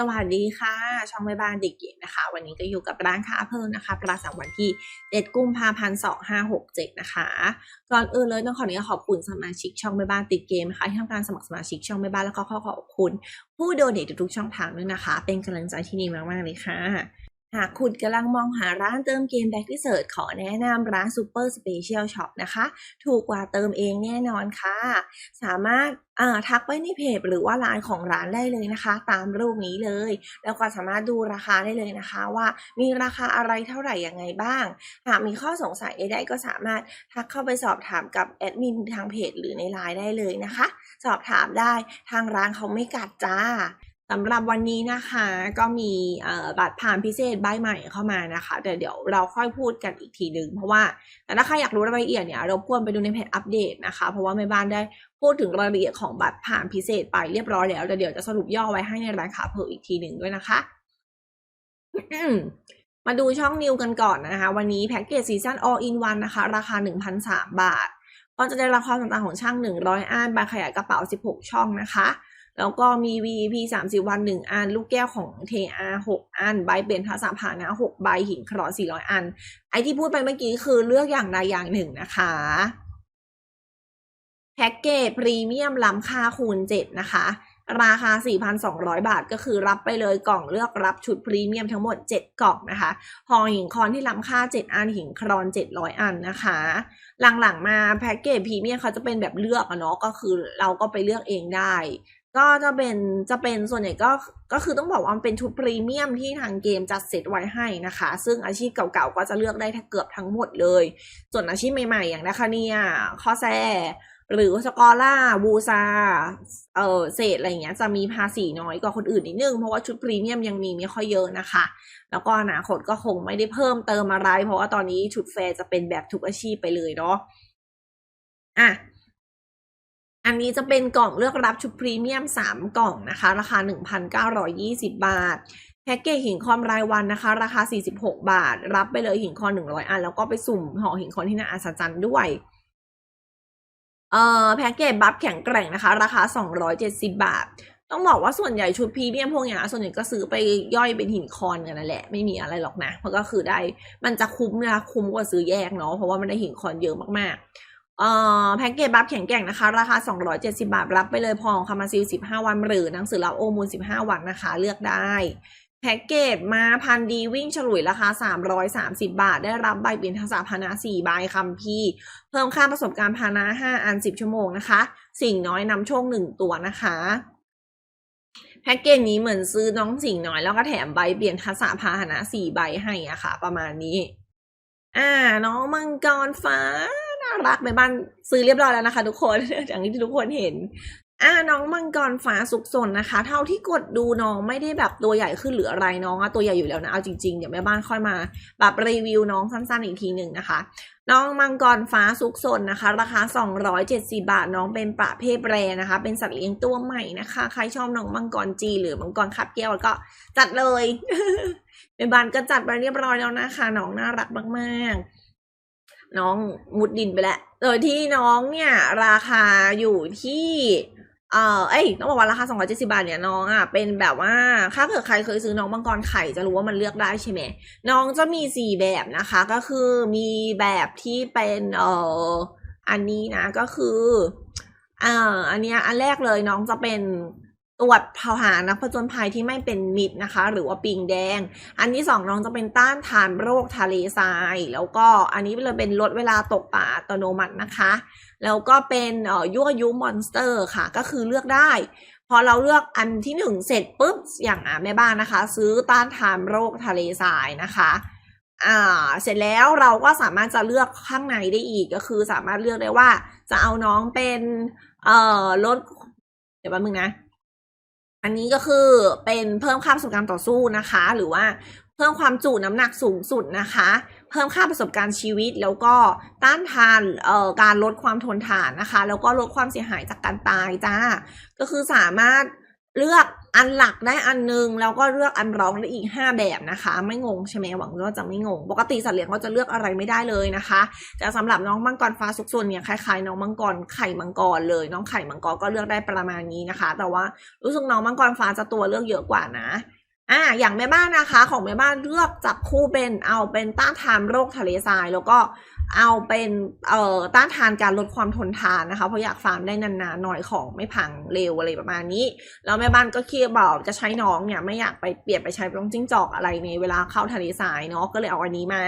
สวัสดีค่ะ ช่องแม่บ้านเด็กเก๋นะคะ วันนี้ก็อยู่กับร้านค้าเพิ่มนะคะประจำวันที่ 7 กุมภาพันธ์2567 นะคะ ก่อนอื่นเลยต้องขออนุญาตขอบคุณสมาชิกช่องแม่บ้านติดเกมนะคะที่ทำการสมัครสมาชิกช่องแม่บ้านแล้วก็ขอขอบคุณ ผู้โดเนททุกช่องทางด้วยนะคะ เป็นกำลังใจที่ดีมากๆเลยค่ะ หากคุณกำลังมองหาร้านเติมเกมแบ็กที่เสิร์ชขอแนะนำร้าน Super Special Shop นะคะ ถูกกว่าเติมเองแน่นอนค่ะ สามารถอ่าทักไปในเพจหรือว่าไลน์ของร้านได้เลยนะคะ ตามรูปนี้เลย แล้วก็สามารถดูราคาได้เลยนะคะ ว่ามีราคาอะไรเท่าไหร่ยังไงบ้าง หากมีข้อสงสัยใดๆก็สามารถทักเข้าไปสอบถามกับแอดมินทางเพจหรือในไลน์ได้เลยนะคะ สอบถามได้ทางร้านเขาไม่กัดจ้า สำหรับวันนี้นะคะก็มีบัตรผ่านพิเศษใบใหม่เข้ามานะคะแต่เดี๋ยวเราค่อยพูดกันอีกทีหนึ่งเพราะว่าแต่ถ้าใครอยากรู้รายละเอียดเนี่ยเราควรไปดูในเพจอัปเดตนะคะ เพราะว่าแม่บ้านได้พูดถึงรายละเอียดของบัตรผ่านพิเศษไปเรียบร้อยแล้วแต่เดี๋ยวจะสรุปย่อไว้ให้ในรายขาเพิ่มอีกทีหนึ่งด้วยนะคะมาดูช่องนิวกันก่อนนะคะ วันนี้แพ็กเกจซีซั่น all in one นะคะ ราคา 1,003บาท ก็จะได้รับความต่างๆของช่าง 100อันใบขยายกระเป๋า 16 ช่องนะคะ แล้วก็มี VP 30 วัน 1 อัน ลูกแก้วของ TA 6อัน ใบเบนทัสาผานะ 6 ใบหินครอ400 อัน ไอที่พูดไปเมื่อกี้คือเลือกอย่างใดอย่างหนึ่งนะคะแพ็กเกจพรีเมียมล้ำค่าคูณ 7 นะคะ ราคา 4,200 บาทก็คือรับไปเลยกล่องเลือกรับชุดพรีเมียมทั้งหมด 7 กล่องนะคะหอหินคอนที่ล้ำค่า 7 อันหินครอน 700 อันนะคะ หลังๆมาแพ็กเกจพรีเมียมเขาจะเป็นแบบเลือกอะเนาะก็คือเราก็ไปเลือกเองได้ ก็จะเป็นจะเป็นส่วนใหญ่ก็ก็คือต้องบอกว่ามันเป็นชุดพรีเมียมที่ทางเกมจัดเซตไว้ให้นะคะ ซึ่งอาชีพเก่าๆก็จะเลือกได้เกือบทั้งหมดเลย ส่วนอาชีพใหม่ๆ อย่างนะคะเนี่ยคอแซหรือสกอล่าบูซาเออเศษอะไรอย่างเงี้ยจะมีภาษีน้อยกว่าคนอื่นนิดนึง เพราะว่าชุดพรีเมียมยังมีไม่ค่อยเยอะนะคะ แล้วก็อนาคตก็คงไม่ได้เพิ่มเติมอะไร เพราะว่าตอนนี้ชุดแฟร์จะเป็นแบบทุกอาชีพไปเลยเนาะอะ อันนี้จะเป็นกล่องเลือกรับชุดพรีเมียม 3 กล่องนะคะ ราคา 1,920 บาท แพ็กเกจหินคอนรายวันนะคะ ราคา 46 บาท รับไปเลยหินคอน 100 อัน แล้วก็ไปสุ่มห่อหินคอนที่น่าอัศจรรย์ด้วยเอ่อแพ็กเกจบัฟแข็งแกร่งนะคะ ราคา 270 บาท ต้องบอกว่าส่วนใหญ่ชุดพรีเมียมพวกนี้ส่วนใหญ่ก็ซื้อไปย่อยเป็นหินคอนกันนั่นแหละ ไม่มีอะไรหรอกนะ เพราะก็คือได้มันจะคุ้มนะคะคุ้มกว่าซื้อแยกเนาะเพราะว่ามันได้หินคอนเยอะมากๆ แพ็กเกจบัฟแข็งแกร่งนะคะ ราคา 270 บาท รับไปเลยพองคามาซิล 15 วัน หรือหนังสือรับโอมูล 15 วันนะคะ เลือกได้ แพ็กเกจมาพันดีวิ่งฉลุยราคา 330 บาท ได้รับใบเปลี่ยนทักษะพานะ4ใบคำพี่ เพิ่มค่าประสบการณ์พานะ 5 อัน 10 ชั่วโมงนะคะ สิ่งน้อยนำโชค 1 ตัวนะคะแพ็กเกจนี้เหมือนซื้อน้องสิ่งน้อยแล้วก็แถมใบเปลี่ยนทักษะพาหนะ4ใบให้อะค่ะ ประมาณนี้ อ่า น้องมังกรฟ้า รักในบ้านซื้อเรียบร้อยแล้วนะคะ ทุกคนอย่างที่ทุกคนเห็นอ่าน้องมังกรฟ้าสุกสนนะคะ เท่าที่กดดูน้องไม่ได้แบบตัวใหญ่ขึ้นหรืออะไรน้องอะตัวใหญ่อยู่แล้วนะเอาจริงๆเดี๋ยวแม่บ้านค่อยมาแบบรีวิวน้องสั้นๆอีกทีหนึ่งนะคะ น้องมังกรฟ้าสุกสนนะคะ ราคา 270 บาทน้องเป็นประเภทแรนะคะ เป็นสัตว์เลี้ยงตัวใหม่นะคะ ใครชอบน้องมังกรจีหรือมังกรขับแก้วก็จัดเลยแม่บ้านก็จัดไปเรียบร้อยแล้วนะคะน้องน่ารักมากๆ น้องมุดดินไปแล้ว โดยที่น้องเนี่ยราคาอยู่ที่ เอ่อเอ้ยต้องบอกว่าราคา 270 บาทเนี่ยน้องอะเป็นแบบว่าถ้าเกิดใครเคยซื้อน้องมังกรไข่จะรู้ว่ามันเลือกได้ใช่ไหม น้องจะมีสี่แบบนะคะ ก็คือมีแบบที่เป็นเอ่ออันนี้นะก็คืออ่าอันเนี้ยอันแรกเลยน้องจะเป็น ตรวจพาหานักผจญภัยที่ไม่เป็นมิตรนะคะ หรือว่าปิงแดง อันที่สองน้องจะเป็นต้านทานโรคทะเลทราย แล้วก็อันนี้เลยเป็นลดเวลาตกป่าอัตโนมัตินะคะ แล้วก็เป็นยั่วยุมอนสเตอร์ค่ะ ก็คือเลือกได้ พอเราเลือกอันที่หนึ่งเสร็จปุ๊บอย่างอะแม่บ้านนะคะ ซื้อต้านทานโรคทะเลทรายนะคะอ่าเสร็จแล้วเราก็สามารถจะเลือกข้างในได้อีกก็คือสามารถเลือกได้ว่า จะเอาน้องเป็นเอ่อลดเดี๋ยวแป๊บนึงนะ อันนี้ก็คือเป็นเพิ่มค่าประสบการณ์ต่อสู้นะคะ หรือว่าเพิ่มความจุน้ำหนักสูงสุดนะคะ เพิ่มค่าประสบการณ์ชีวิต แล้วก็ต้านทานเอ่อการลดความทนทานนะคะ แล้วก็ลดความเสียหายจากการตายจ้า ก็คือสามารถเลือก อันหลักได้อันนึงแล้วก็เลือกอันรองได้อีก 5 แบบนะคะ ไม่งงใช่ไหมหวังว่าจะไม่งง ปกติสัตว์เลี้ยงก็จะเลือกอะไรไม่ได้เลยนะคะแต่สำหรับน้องมังกรฟ้าสุกซนเนี่ยคล้ายๆน้องมังกรไข่มังกรเลย น้องไข่มังกรก็เลือกได้ประมาณนี้นะคะ แต่ว่ารู้สึกน้องมังกรฟ้าจะตัวเลือกเยอะกว่านะ อ่าอย่างแม่บ้านนะคะ ของแม่บ้านเลือกจับคู่เป็นเอาเป็นต้านทานโรคทะเลทราย แล้วก็เอาเป็นเอ่อต้านทานการลดความทนทานนะคะ เพราะอยากฟาร์มได้นานๆหน่อยของไม่พังเร็วอะไรประมาณนี้ แล้วแม่บ้านก็คิดบอกจะใช้น้องเนี่ยไม่อยากไปเปลี่ยนไปใช้น้องจิ้งจอกอะไรในเวลาเข้าทะเลทรายเนาะก็เลยเอาอันนี้มา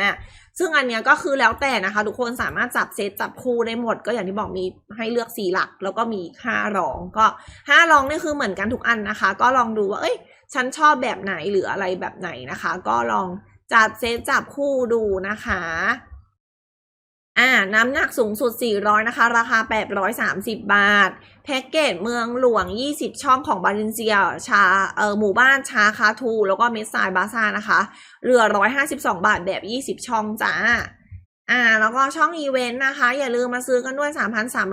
ซึ่งอันเนี้ยก็คือแล้วแต่นะคะ ทุกคนสามารถจับเซตจับคู่ได้หมด ก็อย่างที่บอกมีให้เลือกสีหลัก แล้วก็มีห้ารองก็ห้ารองนี่คือเหมือนกันทุกอันนะคะ ก็ลองดูว่าเอ้ย ฉันชอบแบบไหนหรืออะไรแบบไหนนะคะ ก็ลองจัดเซตจับคู่ดูนะคะอ่าน้ำหนักสูงสุด 400 นะคะ ราคา 830 บาท แพ็กเกจเมืองหลวง 20 ช่องของบาเลนเซีย ชา เออหมู่บ้านชาคาทู แล้วก็เมสไซบาซ่านะคะ เรือ 152 บาทแบบ 20 ช่องจ้า อ่าแล้วก็ช่องอีเวนต์นะคะ อย่าลืมมาซื้อกันด้วย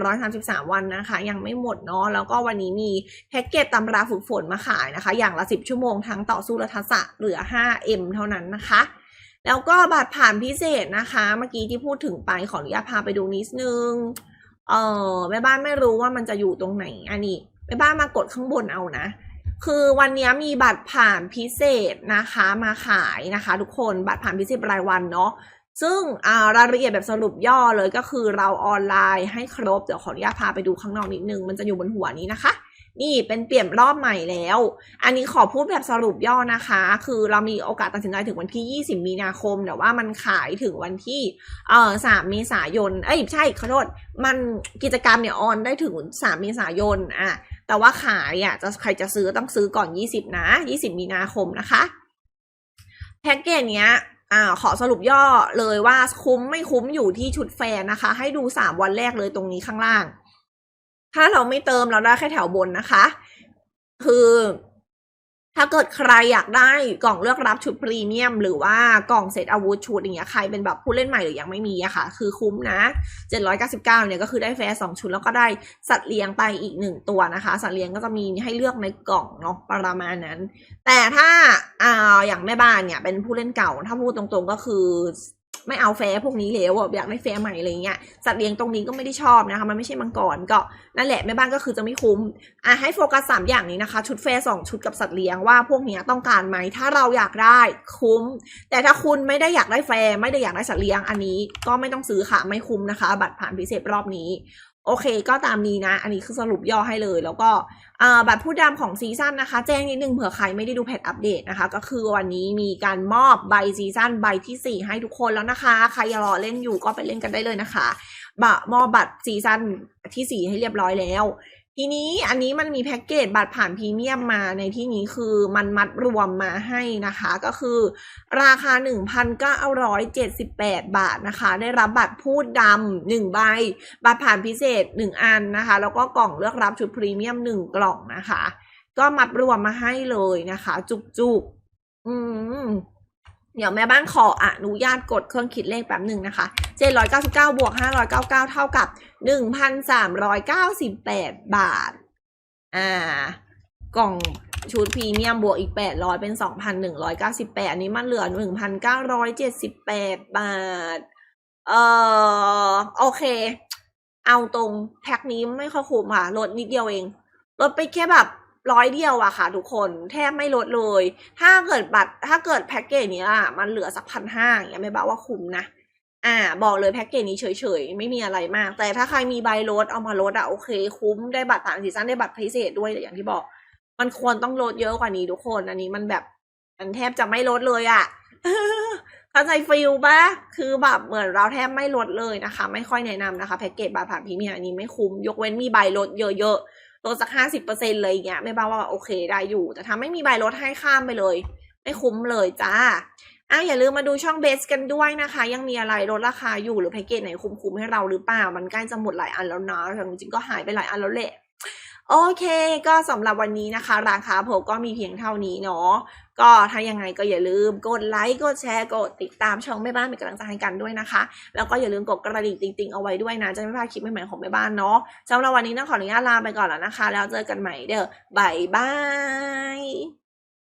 3,333 วันนะคะ ยังไม่หมดเนาะแล้วก็วันนี้มีแพ็กเกจตำราฝึกฝนมาขายนะคะ อย่างละ 10 ชั่วโมงทั้งต่อสู้และทักษะเหลือ 5M เท่านั้นนะคะ แล้วก็บัตรผ่านพิเศษนะคะ เมื่อกี้ที่พูดถึงไปขออนุญาตพาไปดูนิดนึงเออแม่บ้านไม่รู้ว่ามันจะอยู่ตรงไหนอันนี้แม่บ้านมากดข้างบนเอานะคือวันนี้มีบัตรผ่านพิเศษนะคะมาขายนะคะ ทุกคนบัตรผ่านพิเศษรายวันเนาะ ซึ่งรายละเอียดแบบสรุปย่อเลยก็คือเราออนไลน์ให้ครบ เดี๋ยวขออนุญาตพาไปดูข้างนอกนิดนึง มันจะอยู่บนหัวนี้นะคะ นี่เป็นเปลี่ยนรอบใหม่แล้ว อันนี้ขอพูดแบบสรุปย่อนะคะ คือเรามีโอกาสตัดสินใจถึงวันที่ 20 มีนาคม แต่ว่ามันขายถึงวันที่เอ่อ3เมษายน เอ้ยใช่ขอโทษ มันกิจกรรมเนี่ยออนได้ถึง 3 เมษายนอะ แต่ว่าขายอะจะใครจะซื้อต้องซื้อก่อน 20 นะ 20 มีนาคมนะคะ แพ็กเกจเนี้ย อ่าขอสรุปย่อเลยว่าคุ้มไม่คุ้มอยู่ที่ชุดแฟนนะคะ ให้ดูสามวันแรกเลยตรงนี้ข้างล่าง ถ้าเราไม่เติมเราได้แค่แถวบนนะคะ คือ ถ้าเกิดใครอยากได้กล่องเลือกรับชุดพรีเมียม หรือว่ากล่องเซตอาวุธชุดอย่างเงี้ยใครเป็นแบบผู้เล่นใหม่หรือยังไม่มีอะค่ะ คือคุ้มนะ 799เนี่ยก็คือได้แฟร์สองชุดแล้วก็ได้สัตว์เลี้ยงไปอีกหนึ่งตัวนะคะ สัตว์เลี้ยงก็จะมีให้เลือกในกล่องเนาะประมาณนั้น แต่ถ้าอ่าอย่างแม่บ้านเนี่ยเป็นผู้เล่นเก่า ถ้าพูดตรงๆก็คือ ไม่เอาแฟร์พวกนี้แล้วอะอยากได้แฟร์ใหม่อะไรเงี้ยสัตว์เลี้ยงตรงนี้ก็ไม่ได้ชอบนะคะ มันไม่ใช่มังกรก็นั่นแหละแม่บ้านก็คือจะไม่คุ้มอะให้โฟกัสสามอย่างนี้นะคะ ชุดแฟร์สองชุดกับสัตว์เลี้ยงว่าพวกนี้ต้องการไหมถ้าเราอยากได้คุ้ม แต่ถ้าคุณไม่ได้อยากได้แฟร์ไม่ได้อยากได้สัตว์เลี้ยงอันนี้ ก็ไม่ต้องซื้อค่ะไม่คุ้มนะคะ บัตรผ่านพิเศษรอบนี้ โอเคก็ตามนี้นะ อันนี้คือสรุปย่อให้เลย แล้วก็บัตรผู้ดำของซีซั่นนะคะ แจ้งนิดนึงเผื่อใครไม่ได้ดูแพทอัปเดตนะคะ ก็คือวันนี้มีการมอบใบซีซั่นใบที่ 4 ให้ทุกคนแล้วนะคะ ใครยังรอเล่นอยู่ก็ไปเล่นกันได้เลยนะคะบะมอบบัตรซีซั่นที่ 4 ให้เรียบร้อยแล้ว ทีนี้อันนี้มันมีแพ็กเกจบัตรผ่านพรีเมียมมาในที่นี้คือมันมัดรวมมาให้นะคะ ก็คือ ราคา 1,978 บาทนะคะ ได้รับบัตรพูดดำหนึ่งใบ บัตรผ่านพิเศษ 1 อันนะคะ แล้วก็กล่องเลือกรับชุดพรีเมียม 1 กล่องนะคะ ก็มัดรวมมาให้เลยนะคะ จุกๆ อืม เดี๋ยวแม่บ้านขออนุญาตกดเครื่องคิดเลขแป๊บหนึ่งนะคะ 799 บวก 599 เท่ากับ 1,398 บาท อ่า กล่องชุดพรีเมียมบวกอีก 800 เป็น 2,198 อันนี้มันเหลือ 1,978 บาท เอ่อ โอเค เอาตรงแพ็คนี้ไม่ค่อยคุ้มค่ะ ลดนิดเดียวเอง ลดไปแค่แบบ ร้อยเดียวอะค่ะ ทุกคนแทบไม่ลดเลย ถ้าเกิดบัตรถ้าเกิดแพ็กเกจนี้อะมันเหลือสักพันห้าอย่างเงี้ยไม่บอกว่าคุ้มนะอ่า บอกเลยแพ็กเกจนี้เฉยๆ ไม่มีอะไรมาก แต่ถ้าใครมีใบลดเอามาลดอะโอเค คุ้มได้บัตรผ่านซีซั่นได้บัตรพิเศษด้วยแต่อย่างที่บอก มันควรต้องลดเยอะกว่านี้ทุกคน อันนี้มันแบบมันแทบจะไม่ลดเลยอะเข้าใจฟิลปะคือแบบเหมือนเราแทบไม่ลดเลยนะคะ ไม่ค่อยแนะนำนะคะแพ็กเกจบัตรผ่านพรีเมียร์อันนี้ไม่คุ้มยกเว้นมีใบลดเยอะๆ ลดสักห้าสิบเปอร์เซ็นต์เลยอย่างเงี้ยไม่บ้าว่าโอเคได้อยู่ แต่ถ้าไม่มีใบลดให้ข้ามไปเลย ไม่คุ้มเลยจ้าอะอย่าลืมมาดูช่องเบสกันด้วยนะคะ ยังมีอะไรลดราคาอยู่หรือแพ็กเกจไหนคุ้มๆให้เราหรือเปล่า มันใกล้จะหมดหลายอันแล้วนะแต่จริงๆก็หายไปหลายอันแล้วแหละ โอเค ก็สำหรับวันนี้นะคะราคาโพก็มีเพียงเท่านี้เนาะก็ถ้ายังไงก็อย่าลืมกดไลค์กดแชร์กดติดตามช่องแม่บ้านเป็นกำลังใจให้กันด้วยนะคะ แล้วก็อย่าลืมกดกระดิ่งติ๊งๆเอาไว้ด้วยนะจะไม่พลาดคลิปใหม่ๆของแม่บ้านเนาะสำหรับวันนี้นะขออนุญาตลาไปก่อนแล้วนะคะ แล้วเจอกันใหม่เด้อบายบาย